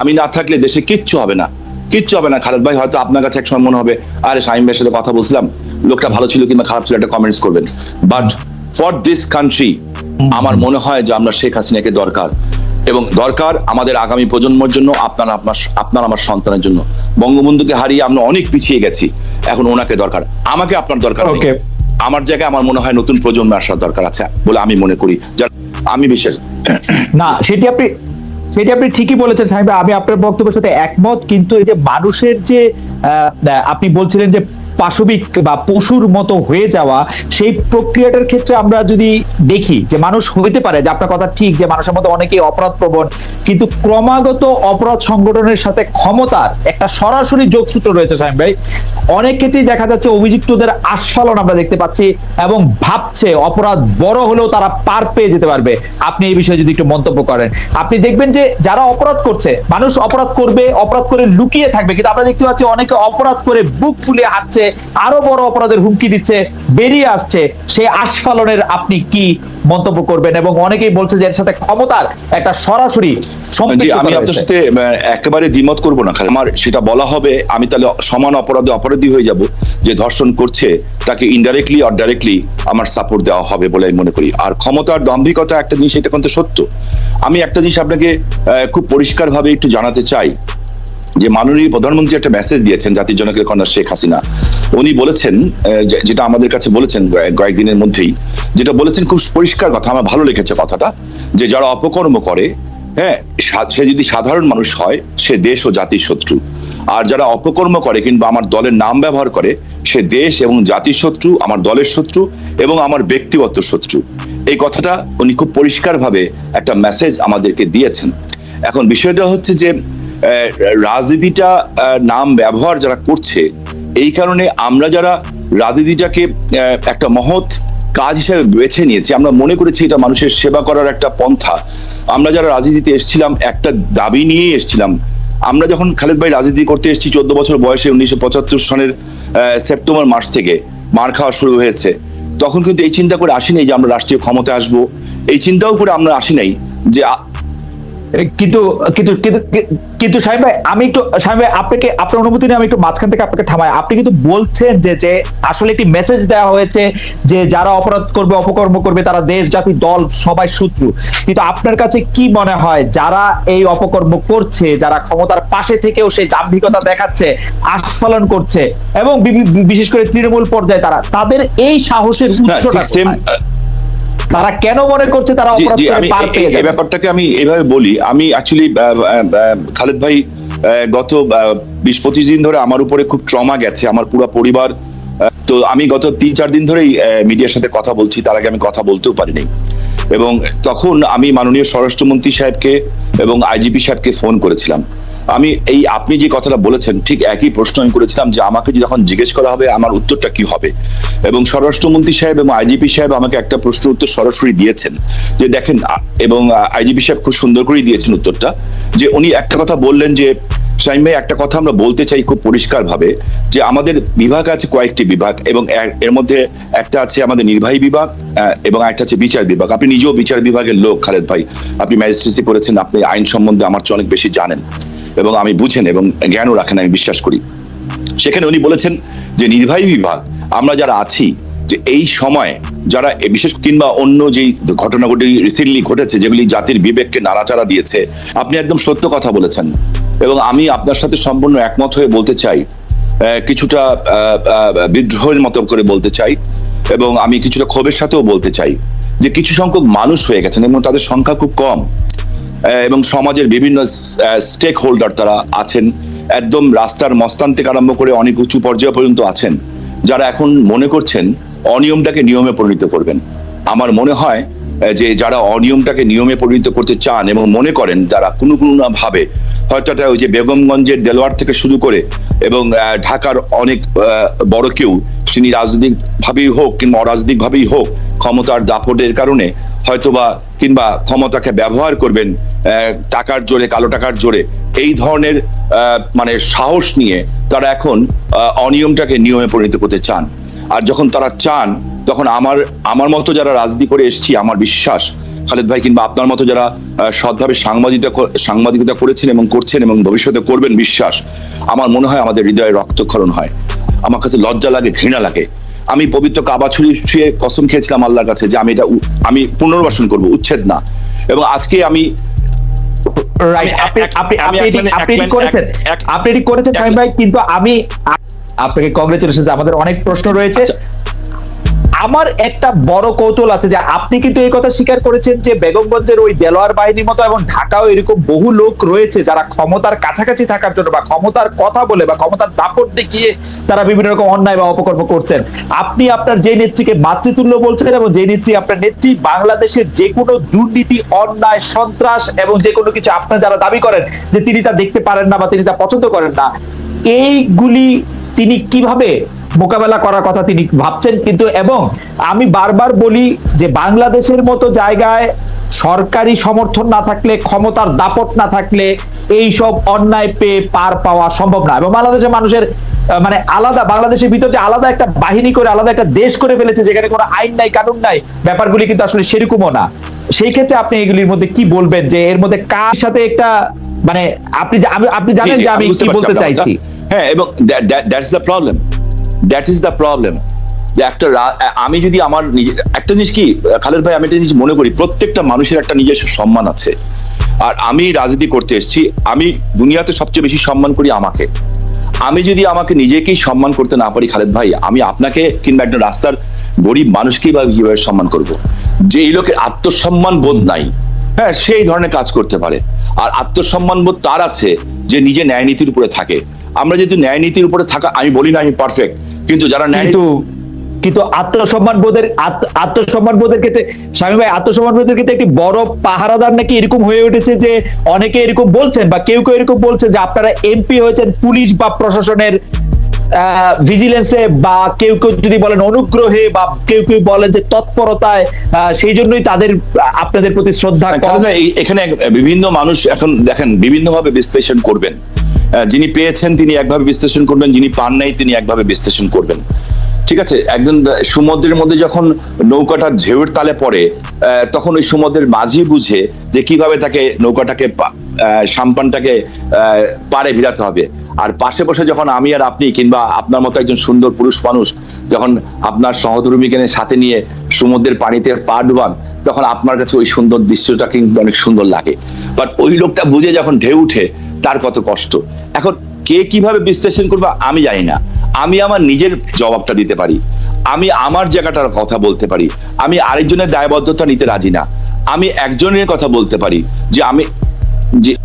আমি না থাকলে দেশে কিচ্ছু হবে না। কিচ্ছু হবে না। খালেদ ভাই হয়তো আপনার কাছে এক সময় মনে হবে আরে শাহিম ভাইয়ের সাথে কথা বলছিলাম লোকটা ভালো ছিল কিংবা খারাপ ছিল একটা কমেন্টস করবেন। বাট ফর দিস কান্ট্রি আমার মনে হয় যে আমরা শেখ হাসিনাকে দরকার। এবং দরকার আমাদের আগামী প্রজন্মের জন্য আপনার আপনার আপনার আমার সন্তানের জন্য। বঙ্গবন্ধুকে হারিয়ে আমরা অনেক পিছিয়ে গেছি। এখন ওনাকে দরকার। আমাকে আপনার দরকার. আমার জায়গায় আমার মনে হয় নতুন প্রজন্মে আসার দরকার আছে বলে আমি মনে করি। আমি বিশেষ না সেটি আপনি সেটি আপনি ঠিকই বলেছেন সাহেব, আমি আপনার বক্তব্যের সাথে একমত, কিন্তু এই যে মানুষের যে আপনি বলছিলেন যে পাশবিক বা পশুর মতো হয়ে যাওয়া, সেই প্রক্রিয়াটার ক্ষেত্রে আমরা যদি দেখি যে মানুষ হইতে পারে, যে আপনার কথা ঠিক যে মানুষের মধ্যে অনেকেই অপরাধ প্রবণ, কিন্তু ক্রমাগত অপরাধ সংগঠনের সাথে ক্ষমতার একটা সরাসরি যোগসূত্র রয়েছে, সাহেব ভাই। অনেক ক্ষেত্রেই দেখা যাচ্ছে অভিযুক্তদের আস্ফালন আমরা দেখতে পাচ্ছি এবং ভাবছে অপরাধ বড় হলেও তারা পার পেয়ে যেতে পারবে। আপনি এই বিষয়ে যদি একটু মন্তব্য করেন। আপনি দেখবেন যে যারা অপরাধ করছে, মানুষ অপরাধ করবে, অপরাধ করে লুকিয়ে থাকবে, কিন্তু আমরা দেখতে পাচ্ছি অনেকে অপরাধ করে বুক ফুলিয়ে হাঁটছে আরও বড় অপরাধের হুমকি দিচ্ছে বেরিয়ে আসছে। সেই আস্ফালনের আপনি কি মন্তব্য করবেন? এবং অনেকেই বলছে যে এর সাথে ক্ষমতার একটা সরাসরি আমি আপনার সাথে একেবারে দ্বিমত করব না খালি আমার সেটা বলা হবে আমি তাহলে সমান অপরাধে অপরাধী হয়ে যাব যে ধর্ষণ করছে তাকে ইনডাইরেক্টলি অর ডাইরেক্টলি আমার সাপোর্ট দেওয়া হবে বলে আমি মনে করি। আর ক্ষমতার দাম্ভিকতা একটা জিনিস এটা কিন্তু সত্য। আমি একটা জিনিস আপনাকে খুব পরিষ্কারভাবে একটু জানাতে চাই যে মাননীয় প্রধানমন্ত্রী একটা মেসেজ দিয়েছেন জাতির জনকের কন্যা শেখ হাসিনা। উনি বলেছেন যেটা আমাদের কাছে বলেছেন কয়েকদিনের মধ্যেই, যেটা বলেছেন খুব পরিষ্কার কথা, আমার ভালো লেগেছে কথাটা, যে যারা অপকর্ম করে হ্যাঁ সে যদি সাধারণ মানুষ হয়, সে দেশ ও জাতির শত্রু। আর যারা অপকর্ম করে কিংবা আমার দলের নাম ব্যবহার করে, সে দেশ এবং জাতির শত্রু, আমার দলের শত্রু এবং আমার ব্যক্তিগত শত্রু। এই কথাটা উনি খুব পরিষ্কারভাবে একটা মেসেজ আমাদেরকে দিয়েছেন। এখন বিষয়টা হচ্ছে যে রাজনীতিটা নাম ব্যবহার যারা করছে, এই কারণে আমরা যারা রাজনীতিটাকে একটা মহৎ কাজ হিসেবে বেছে নিয়েছি, আমরা মনে করেছি এটা মানুষের সেবা করার একটা পন্থা। আমরা যারা রাজনীতিতে এসেছিলাম, একটা দাবি নিয়েই এসেছিলাম। আমরা যখন খালেদ ভাই রাজনীতি করতে এসেছি, চোদ্দ বছর বয়সে উনিশশো পঁচাত্তর সনের সেপ্টেম্বর মাস থেকে মার খাওয়া শুরু হয়েছে। তখন কিন্তু এই চিন্তা করে আসি নাই যে আমরা রাষ্ট্রীয় ক্ষমতায় আসব। এই চিন্তাও করে আমরা আসি নাই যে কিন্তু কিন্তু কিন্তু সাহেব ভাই আমি একটু সাহেব ভাই আপনাকে আপনার অনুমতি নিয়ে আমি একটু মাঝখান থেকে আপনাকে থামাই আপনি কিন্তু বলছেন যে যে আসলে একটি মেসেজ দেওয়া হয়েছে যে যারা অপরাধ করবে অপকর্ম করবে তারা দেশ জাতি দল সবাই শত্রু কিন্তু আপনার কাছে কি মনে হয় যারা এই অপকর্ম করছে যারা ক্ষমতার পাশে থেকেও সেই দাম্ভিকতা দেখাচ্ছে আস্ফালন করছে এবং বিশেষ করে তৃণমূল পর্যায়ে তারা তাদের এই সাহসের উৎসটা? তারা কেন মনে করছে তারা অপরাধ করে পার পেয়ে এই ব্যাপারটাকে আমি এভাবে বলি। আমি অ্যাকচুয়ালি খালেদ ভাই গত বিশ পঁচিশ দিন ধরে আমার উপরে খুব ট্রমা গেছে আমার পুরো পরিবার তো আমি গত তিন চার দিন ধরেই মিডিয়ার সাথে কথা বলছি তার আগে আমি কথা বলতেও পারিনি। এবং তখন আমি মাননীয় স্বরাষ্ট্রমন্ত্রী সাহেবকে এবং আইজিপি সাহেবকে ফোন করেছিলাম। আমি এই আপনি যে কথাটা বলেছেন, ঠিক একই প্রশ্ন আমি করেছিলাম যে আমাকে যখন জিজ্ঞেস করা হবে, আমার উত্তরটা কি হবে? এবং স্বরাষ্ট্রমন্ত্রী সাহেব এবং আইজিপি সাহেব আমাকে একটা প্রশ্ন উত্তর সরাসরি দিয়েছেন। যে দেখেন এবং আইজিপি সাহেব খুব সুন্দর করেই দিয়েছেন উত্তরটা। যে উনি একটা কথা বললেন যে, শাহিম ভাই, একটা কথা আমরা বলতে চাই খুব পরিষ্কার ভাবে যে আমাদের বিভাগ আছে কয়েকটি বিভাগ, এবং এর- এর মধ্যে একটা আছে আমাদের নির্বাহী বিভাগ এবং একটা আছে বিচার বিভাগ। আপনি নিজেও বিচার বিভাগের লোক, খালেদ ভাই। আপনি ম্যাজিস্ট্রেসি করেছেন, আপনি আইন সম্বন্ধে আমার চেয়ে অনেক বেশি জানেন। এবং আমি বুঝেন এবং জ্ঞানও রাখেন, আমি বিশ্বাস করি। সেখানে উনি বলেছেন যে, নির্বাহী বিভাগ, আমরা যারা আছি, যে এই সময় যারা বিশেষ কিংবা অন্য যেই ঘটনাগুলি রিসেন্টলি ঘটেছে, যেগুলি জাতির বিবেককে নাড়াচাড়া দিয়েছে, আপনি একদম সত্য কথা বলেছেন। এবং আমি আপনার সাথে সম্পূর্ণ একমত হয়ে বলতে চাই কিছুটা বিদ্রোহের মতো করে বলতে চাই, এবং আমি কিছুটা ক্ষোভের সাথেও বলতে চাই যে, কিছু সংখ্যক মানুষ হয়ে গেছেন এবং তাদের সংখ্যা খুব কম। এবং সমাজের বিভিন্ন স্টেক হোল্ডার তারা আছেন। একদম রাস্তার মস্তান থেকে আরম্ভ করে অনেক উঁচু পর্যায়ে পর্যন্ত আছেন। যারা এখন মনে করছেন অনিয়মটাকে নিয়মে পরিণত করবেন। আমার মনে হয় যে যারা অনিয়মটাকে নিয়মে পরিণত করতে চান এবং মনে করেন যারা কোনো কোনো না ভাবে, হয়তো ওই যে বেগমগঞ্জের দেলোয়ার থেকে শুরু করে এবং ঢাকার অনেক বড় কেউ, তিনি রাজনৈতিক ভাবেই হোক কিংবা অরাজনৈতিক ভাবেই হোক, ক্ষমতার দাপটের কারণে হয়তোবা কিংবা ক্ষমতাকে ব্যবহার করবেন টাকার জোরে, কালো টাকার জোরে, এই ধরনের মানে সাহস নিয়ে তারা এখন অনিয়মটাকে নিয়মে পরিণত করতে চান। আর যখন তারা চান, তখন আমার আমার মতো যারা রাজনীতি করে এসেছি, আমার বিশ্বাস খালেদ ভাই কিংবা আপনার মতো যারা সৎভাবে সাংবাদিকতা সাংবাদিকতা করেছেন এবং করছেন এবং ভবিষ্যতে করবেন বিশ্বাস আমার মনে হয় আমাদের হৃদয়ে রক্তক্ষরণ হয়। আমার কাছে লজ্জা লাগে ঘৃণা লাগে। আমি পবিত্র কাবা ছুরি ছুঁয়ে কসম খেয়েছিলাম আল্লাহর কাছে যে আমি এটা আমি পুনর্বাসন করব উচ্ছেদ না। এবং আজকে আমি আপনি করেছেন। ভাই কিন্তু আমি আপনাকে কংগ্রেচুলেশন আমাদের অনেক প্রশ্ন রয়েছে। আচ্ছা। আমার একটা বড় কৌতূহল আছে যে আপনি কিন্তু এই কথা স্বীকার করেছেন যে বেগমগঞ্জের ওই দেলোয়ার বাহিনীর মতো এবং ঢাকাও এরকম বহু লোক রয়েছে যারা ক্ষমতার কাছাকাছি থাকার জন্য বা ক্ষমতার কথা বলে বা ক্ষমতার দাপট দেখিয়ে তারা বিভিন্ন রকম অন্যায় বা অপকর্ম করছেন। আপনি আপনার যে নেত্রীকে মাতৃতুল্য বলছেন এবং যে নেত্রী আপনার নেত্রী বাংলাদেশের যে কোনো দুর্নীতি, অন্যায়, সন্ত্রাস এবং যে কোনো কিছু আপনার যারা দাবি করেন যে তিনি তা দেখতে পারেন না বা তিনি তা পছন্দ করেন না, এইগুলি তিনি কীভাবে মোকাবেলা করার কথা তিনি ভাবছেন? কিন্তু এবং আমি বারবার বলি যে বাংলাদেশের মতো জায়গায় সরকারি সমর্থন না থাকলে ক্ষমতার দাপট না থাকলে এই সব অন্যায় পেয়ে পার পাওয়া সম্ভব না। এবং বাংলাদেশের মানুষের মানে আলাদা বাংলাদেশের ভিতর যে আলাদা একটা বাহিনী করে আলাদা একটা দেশ করে ফেলেছে যেখানে কোনো আইন নাই কানুন নাই ব্যাপারগুলি কিন্তু আসলে সেরকমও না। সেই ক্ষেত্রে আপনি এগুলির মধ্যে কি বলবেন? যে এর মধ্যে কার সাথে একটা মানে আপনি আপনি জানেন যে আমি কি বলতে চাইছি। হ্যাঁ এবং that's the problem that is the problem যে একটা আমি যদি আমার নিজে- একটা জিনিস কি, খালেদ ভাই, আমি একটা জিনিস মনে করি, প্রত্যেকটা মানুষের একটা নিজস্ব সম্মান আছে। আর আমি রাজনীতি করতে এসেছি, আমি দুনিয়াতে সবচেয়ে বেশি সম্মান করি আমাকে। আমি যদি আমাকে নিজেকেই সম্মান করতে না পারি, খালেদ ভাই, আমি আপনাকে কিংবা একটা রাস্তার গরিব মানুষকেই বা কীভাবে সম্মান করব? যে এই লোকের আত্মসম্মান বোধ নাই। হ্যাঁ সেই ধরনের কাজ করতে পারে। আর আত্মসম্মান বোধ তার আছে যে নিজে ন্যায় নীতির উপরে থাকে। আমরা যেহেতু ন্যায় নীতির উপরে থাকা, আমি বলি না আমি পারফেক্ট কিন্তু যারা ন্যায় কিন্তু আত্মসম্মান বোধের আত্মসম্মান বোধের ক্ষেত্রে, স্বামী ভাই আত্মসম্মান বোধের ক্ষেত্রে একটি বড় পাহারাদার নাকি এরকম হয়ে উঠেছে যে অনেকে এরকম বলছেন বা কেউ কেউ এরকম বলছে যে আপনারা এমপি হয়েছেন, পুলিশ বা প্রশাসনের ভিজিলেন্সে বা কেউ কেউ যদি বলেন অনুগ্রহে বা কেউ কেউ বলেন যে তৎপরতায় সেই জন্যই তাদের আপনাদের প্রতি শ্রদ্ধা এই- এখানে বিভিন্ন মানুষ এখন দেখেন বিভিন্ন ভাবে বিশ্লেষণ করবেন। যিনি পেয়েছেন তিনি একভাবে বিশ্লেষণ করবেন যিনি পান নাই তিনি একভাবে বিশ্লেষণ করবেন। ঠিক আছে? একজন সমুদ্রের মধ্যে যখন নৌকাটা ঢেউয়ের তালে পড়ে তখন ওই সমুদ্রের মাঝি বুঝে যে কীভাবে তাকে নৌকাটাকে আহ, সাম্পানটাকে আহ, পাড়ে ভিড়াতে হবে। আর পাশে বসে যখন আমি আর আপনি কিংবা আপনার মতো একজন সুন্দর পুরুষ মানুষ যখন আপনার সহধর্মীকে সাথে নিয়ে সমুদ্রের পানিতে পা ডুবান, তখন আপনার কাছে ওই সুন্দর দৃশ্যটা কিন্তু অনেক সুন্দর লাগে। বাট ওই লোকটা বুঝে যখন ঢেউ উঠে, তার কত কষ্ট। এখন কে কীভাবে বিশ্লেষণ করবে আমি জানি না। আমি আমার নিজের জবাবটা দিতে পারি। আমি আমার জায়গাটার কথা বলতে পারি। আমি আরেকজনের দায়বদ্ধতা নিতে রাজি না। আমি একজনের কথা বলতে পারি যে আমি যে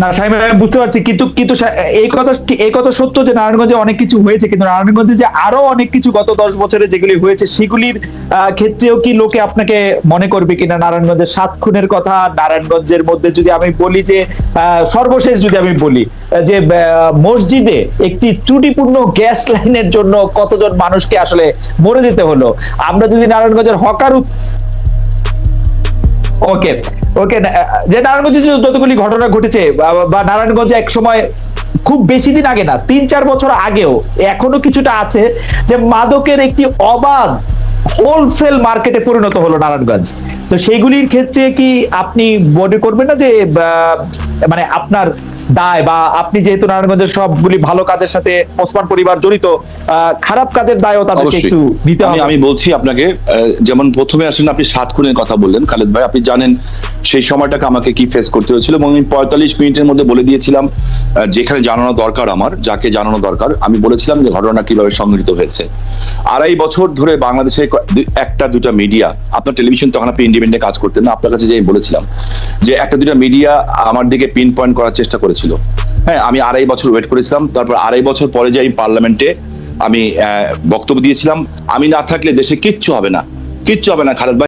না, সাহেব, আমি বুঝতে পারছি। কিন্তু কিন্তু এই কথা এই কথা সত্য যে নারায়ণগঞ্জে অনেক কিছু হয়েছে, কিন্তু নারায়ণগঞ্জে যে আরও অনেক কিছু গত দশ বছরে যেগুলি হয়েছে, সেগুলির ক্ষেত্রেও কি লোকে আপনাকে মনে করবে কিনা? নারায়ণগঞ্জের সাত খুনের কথা, নারায়ণগঞ্জের মধ্যে যদি আমি বলি যে সর্বশেষ যদি আমি বলি, যে মসজিদে একটি ত্রুটিপূর্ণ গ্যাস লাইনের জন্য কতজন মানুষকে আসলে মরে যেতে হলো? আমরা যদি নারায়ণগঞ্জের হকার ওকে ওকে যে নারায়ণগঞ্জে যতগুলি ঘটনা ঘটেছে, বা- নারায়ণগঞ্জে এক সময় খুব বেশি দিন আগে না, তিন চার বছর আগেও এখনও কিছুটা আছে যে মাদকের একটি অবাধ হোলসেল মার্কেটে পরিণত হলো নারায়ণগঞ্জ। তো সেইগুলির ক্ষেত্রে কি আপনি মনে করবেন না যে মানে আপনার দায় বা আপনি যেহেতু নারায়ণগঞ্জের সবগুলি ভালো কাজের সাথে ওসমান পরিবার জড়িত খারাপ কাজের দায়ও তাদেরকে একটু দিতে হবে। আমি বলছি আপনাকে যেমন প্রথমে আসেন আপনি সাত খুনের কথা বললেন খালেদ ভাই আপনি জানেন সেই সময়টাকে আমাকে কি ফেস করতে হয়েছিল এবং আমি পঁয়তাল্লিশ মিনিটের মধ্যে বলে দিয়েছিলাম যেখানে জানানো দরকার আমার যাকে জানানো দরকার আমি বলেছিলাম যে ঘটনা কীভাবে সংঘটিত হয়েছে। আড়াই বছর ধরে বাংলাদেশে একটা দুটা মিডিয়া আপনার টেলিভিশন তখন আপনি ইন্ডিপেন্ডেন্ট কাজ করতেন না আপনার কাছে যে বলেছিলাম যে একটা দুটা মিডিয়া আমার দিকে পিন পয়েন্ট করার চেষ্টা করেছিল হ্যাঁ আমি আড়াই বছর ওয়েট করেছিলাম। তারপর আড়াই বছর পরে যে আমি পার্লামেন্টে আমি বক্তব্য দিয়েছিলাম, আমি না থাকলে দেশে কিচ্ছু হবে না। কিচ্ছু হবে না, খালেদ